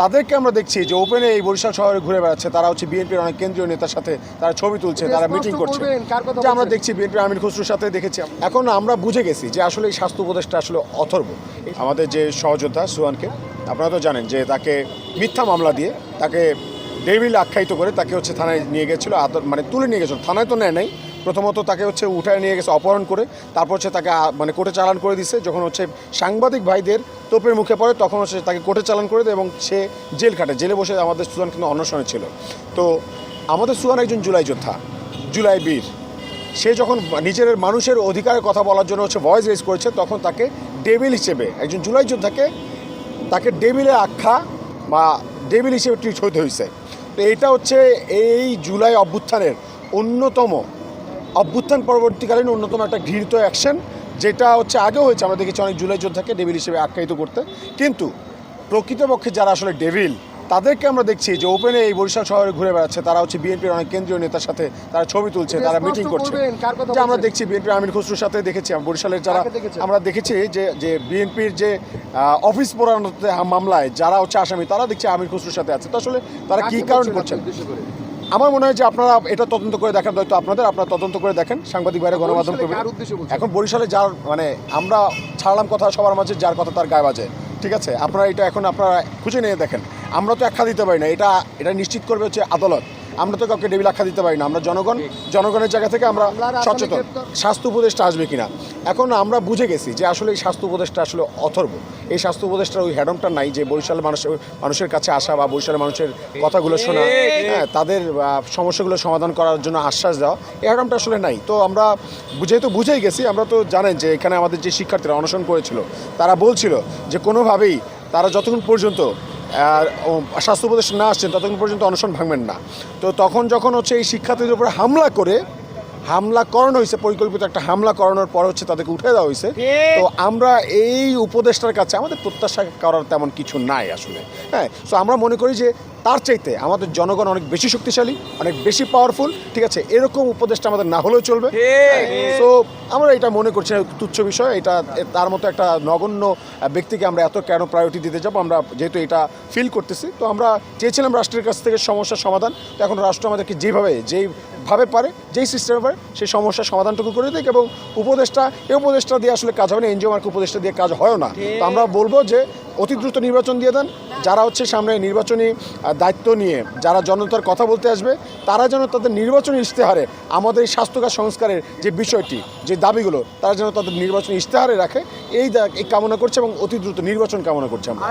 তাদেরকে আমরা দেখছি যে ওপেনে এই বরিশাল শহরে ঘুরে বেড়াচ্ছে। তারা হচ্ছে বিএনপির অনেক কেন্দ্রীয় নেতার সাথে তারা ছবি তুলছে তারা মিটিং করছে। যে আমরা দেখছি বিএনপির আমির খসরুর সাথে দেখেছি এখন আমরা বুঝে গেছি যে আসলে এই স্বাস্থ্য উপদেশটা আসলে অথর্ব। আমাদের যে সহযোদ্ধা সুহানকে আপনারা তো জানেন যে তাকে মিথ্যা মামলা দিয়ে তাকে ডেভিল আখ্যায়িত করে তাকে হচ্ছে থানায় নিয়ে গেছিল মানে তুলে নিয়ে গেছিল। থানায় তো নেয় নাই প্রথমত তাকে হচ্ছে উঠায় নিয়ে গেছে, অপহরণ করে। তারপর হচ্ছে তাকে মানে কোর্টে চালান করে দিছে। যখন হচ্ছে সাংবাদিক ভাইদের তোপের মুখে পড়ে, তখন হচ্ছে তাকে কোর্টে চালান করে দেয় এবং সে জেল খাটে। জেলে বসে আমাদের সুহান কিন্তু অনশনে ছিল। তো আমাদের সুহান একজন জুলাই যোদ্ধা, জুলাই বীর। সে যখন নিজের মানুষের অধিকারের কথা বলার জন্য হচ্ছে ভয়েস রেজ করেছে, তখন তাকে ডেভিল হিসেবে, একজন জুলাই যোদ্ধাকে তাকে ডেভিলের আখ্যা বা ডেভিল হিসেবে ট্রিট হতে হয়েছে তো এটা হচ্ছে এই জুলাই অভ্যুত্থানের অন্যতম অভ্যুত্থান পরবর্তীকালীন অন্যতম একটা ঘৃণিত অ্যাকশন যেটা হচ্ছে আগেও হয়েছে আমরা দেখেছি অনেক জুলাই যোদ্ধাকে ডেভিল হিসেবে আখ্যায়িত করতে। কিন্তু প্রকৃতপক্ষে যারা আসলে ডেভিল তাদেরকে আমরা দেখছি যে ওপেনে এই বরিশাল শহরে ঘুরে বেড়াচ্ছে। তারা হচ্ছে বিএনপির অনেক কেন্দ্রীয় নেতার সাথে তারা ছবি তুলছে তারা মিটিং করছে। যে আমরা দেখছি বিএনপির আমির খসরুর সাথে দেখেছি বরিশালের যারা আমরা দেখেছি যে যে বিএনপির যে অফিস পোড়ানোতে মামলায় যারা হচ্ছে আসামি তারা দেখছি আমির খসরুর সাথে আছে। তো আসলে তারা কি কারণ করছেন? আমার মনে হয় যে আপনারা এটা তদন্ত করে দেখেন দায়িত্ব আপনাদের আপনারা তদন্ত করে দেখেন সাংবাদিক বাইরে গণমাধ্যম বরিশালে কর্মী কার উদ্দেশ্যে বলছেন? এখন বরিশালে যার মানে আমরা ছাড়লাম কথা সবার মাঝে যার কথা তার গায়ে বাজে। ঠিক আছে? আপনারা এটা এখন আপনারা খুঁজে নিয়ে দেখেন। আমরা তো একা দিতে পারি না এটা এটা নিশ্চিত করবে হচ্ছে আদালত। আমরা তো কাউকে ডেবিল আখ্যা দিতে পারি না। আমরা জনগণ জনগণের জায়গা থেকে আমরা সচেতন। স্বাস্থ্য উপদেশটা আসবে কিনা? এখন আমরা বুঝে গেছি যে আসলে এই স্বাস্থ্য উপদেশটা আসলে অথর্ব। এই স্বাস্থ্য উপদেশটার ওই হ্যাডমটা নাই যে বরিশালের মানুষের মানুষের কাছে আসা বা বরিশালের মানুষের কথাগুলো শোনা। হ্যাঁ তাদের সমস্যাগুলো সমাধান করার জন্য আশ্বাস দেওয়া। এই হ্যাডমটা আসলে নাই। তো আমরা যেহেতু বুঝেই গেছি আমরা তো জানেন যে এখানে আমাদের যে শিক্ষার্থীরা অনশন করেছিল তারা বলছিল যে কোনোভাবেই তারা যতক্ষণ পর্যন্ত স্বাস্থ্য উপদেশ না আসছেন, ততক্ষণ পর্যন্ত অনশন ভাঙবেন না। তো তখন যখন হচ্ছে এই শিক্ষার্থীদের উপরে হামলা করে হামলা করানো হয়েছে পরিকল্পিত একটা হামলা করানোর পর হচ্ছে তাদেরকে উঠে দেওয়া হয়েছে। তো আমরা এই উপদেশটার কাছে আমাদের প্রত্যাশা করার তেমন কিছু নাই আসলে। হ্যাঁ সো আমরা মনে করি যে তার চাইতে আমাদের জনগণ অনেক বেশি শক্তিশালী অনেক বেশি পাওয়ারফুল ঠিক আছে? এরকম উপদেশটা আমাদের না হলেও চলবে। সো আমরা এটা মনে করছি তুচ্ছ বিষয় এটা তার মতো একটা নগণ্য ব্যক্তিকে আমরা এত কেন প্রায়োরিটি দিতে যাব? আমরা যেহেতু এটা ফিল করতেছি তো আমরা চেয়েছিলাম রাষ্ট্রের কাছ থেকে সমস্যার সমাধান। তো এখন রাষ্ট্র আমাদেরকে যেভাবে যেইভাবে পারে যেই সিস্টেমে পারে সেই সমস্যার সমাধানটুকু করে দিক এবং উপদেষ্টা এই উপদেষ্টা দিয়ে আসলে কাজ হবে না এনজিও মার্কে উপদেশটা দিয়ে কাজ হয় না। তো আমরা বলব যে অতি দ্রুত নির্বাচন দিয়ে দেন যারা হচ্ছে সামনে নির্বাচনী দায়িত্ব নিয়ে যারা জনতার কথা বলতে আসবে তারা যেন তাদের নির্বাচনী ইশতেহারে আমাদের এই স্বাস্থ্যকার সংস্কারের যে বিষয়টি যে দাবিগুলো তারা যেন তাদের নির্বাচনী ইশতেহারে রাখে এই এই কামনা করছে এবং অতি দ্রুত নির্বাচন কামনা করছে আমরা।